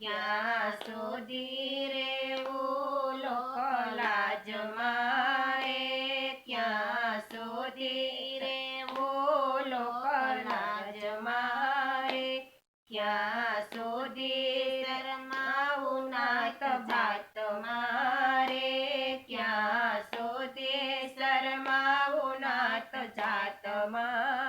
ક્યાં સુધી રેવું લોકલાજ મારે ક્યાં સુધી રેવું લોકલાજ મારે? ક્યાં સુધી શરમાવું નાત જાત મારે? ક્યાં સુધી શરમાવું નાત જાત મારે?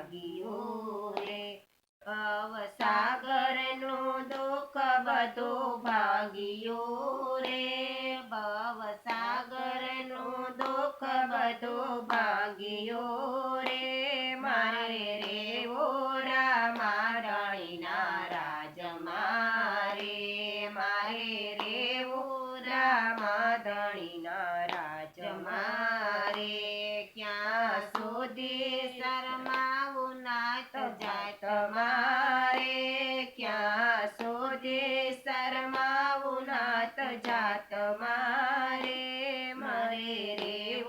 aquí. જાત મારે મારે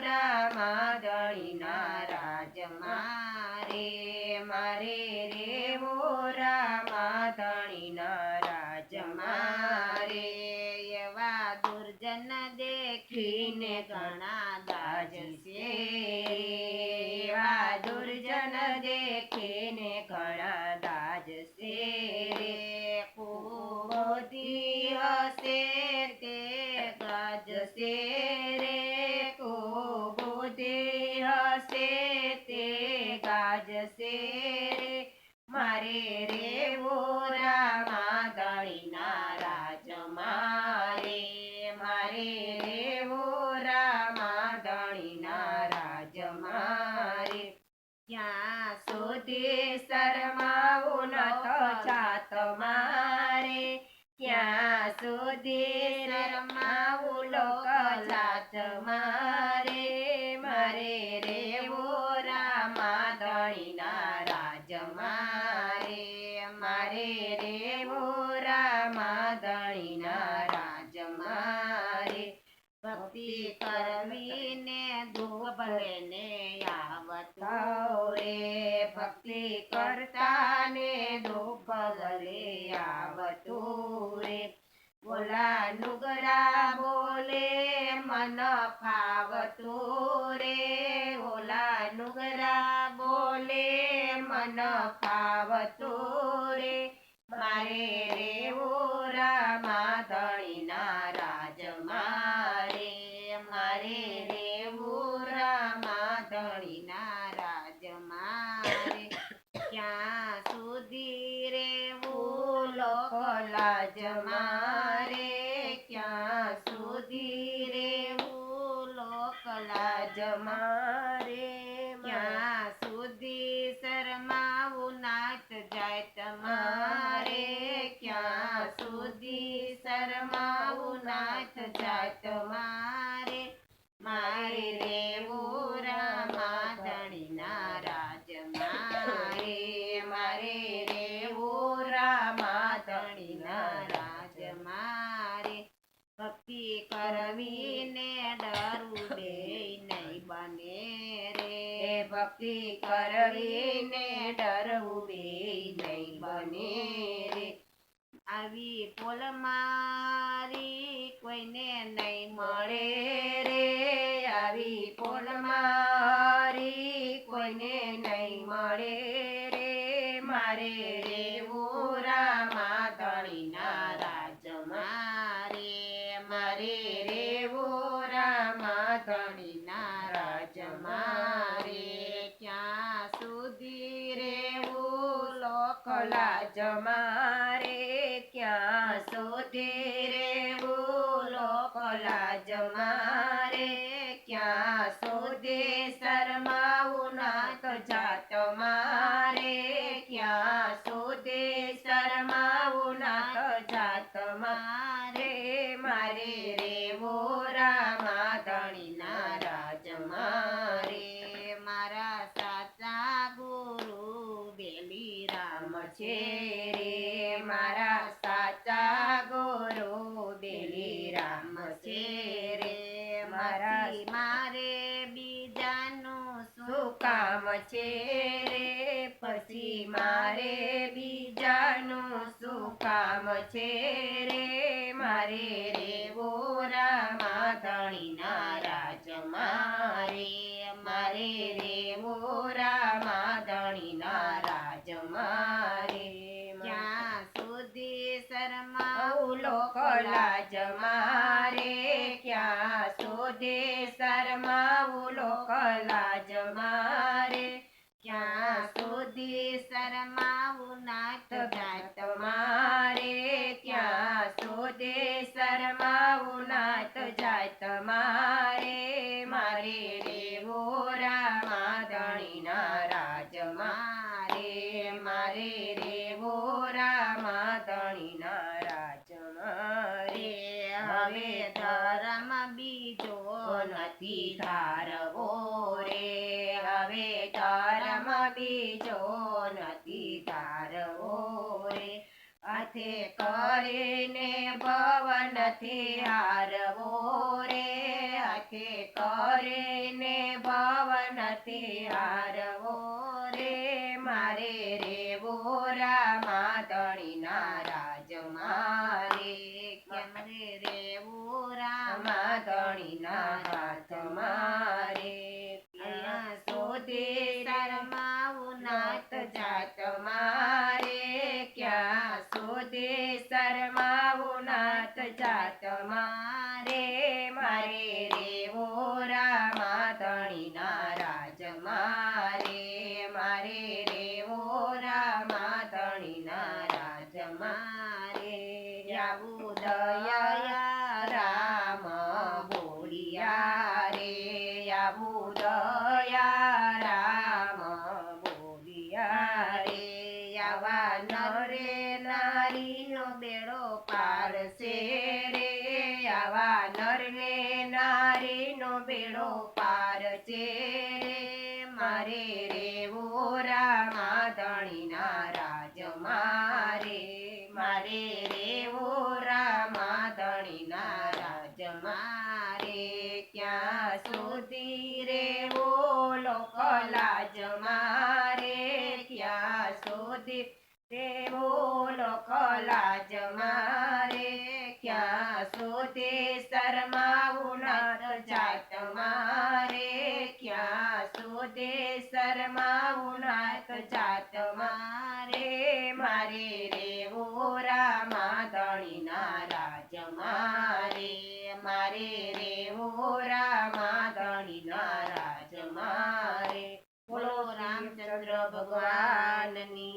રામા રામાદળીના રાજ મારે. મારે રેવો રામાદળીના રાજ મારે. એવા દુર્જન દેખીને ઘણા મારે રેવો રામાદળીના રાજ મારે મારે રેવો રામાદળીના રાજ મારે ક્યાં સુધી શરમાવું નતો જાત મારે. ક્યાં સુધી શરમાવું લોક જાત મારે. રામાદળીના રાજ મારે ભક્તિ કરવીને દુઃખ ભલે ને આવતો રે ભક્તિ કરતા ને દુઃખ ભલે આવતું રે બોલા નુગરા બોલે મન ફાવતું રે ઓલા નુગરા બોલે મન ફાવતું રે મારે રેવો મારે રેવો રામાધણીના રાજ મારે. ક્યાં સુધી રેવું લોકલાજ મારે? ક્યાં સુધી રેવું લોકલાજ મારે? ક્યાં સુધી શરમાવું નાત જાય તમારે? ક્યાં સુધી શરમાવું નાત જાય તમારે? મારે રેવું રાજ મારે ભક્તિ કરવીને ડરવું બે નહીં બને રે. ભક્તિ કરવીને ડરવું બે નહીં બને રે. આવી પોલ મારી કોઈને નહીં મળે રે. આવી પોલ મારી કોઈને નહીં મળે રે. મારે રેવું રામાધણીના રાજ મારે. મારે રેવું રામાધણીના રાજ મારે. ક્યાં સુધી રેવું લોકલાજ મારે? સુધી બોલો કોલાજ મારે ક્યાં સુધી શરમાવું ના તો જાત મારે ક્યાં સુધી શરમાવું ના તો જાત મારે મારે રે મોરા માદણી ના રાજ મારે મારા સાચા ગુરુ બેલી રામ છે રે મારા સાચા મારે બીજાનું શું કામ છે રે. મારે રેવો રામા ધણીના રાજમાં મારે. મારે રેવો રામા ધણીના રાજ મારે. ક્યાં સુધી શરમા આવું લોકલાજ મારે, ક્યાં શોધે શરમાવું લોકલાજ મારે. ક્યાં સુધી શરમાવું નાત જાત મારે ક્યાં શોધે શરમાવું નાથ જાત મારે? મારે હવે ધર્મ બીજો નથી ધારવો રે. હવે ધર્મ બીજો નથી ધારવો રે. અથે કરીને ભવનથી હારવો હાથ મારે અહીંયા શોધે શરમાવું નાત જાત મારે ક્યાં શોધે શરમાવું નાત જાત મારે મારે રેવો નારીનો બેડો પાર છે રે. છે રે સુધી રેવો લોકલાજ મારે, ક્યાં સુધી શરમાવું નાત જાત મારે? ક્યાં સુધી શરમાવું નાત જાત મારે? મારે રેવો રામા ધણીના રાજ મારે. મારે રેવો રામા ધણીના રાજ મારે. બોલો રામચંદ્ર ભગવાનની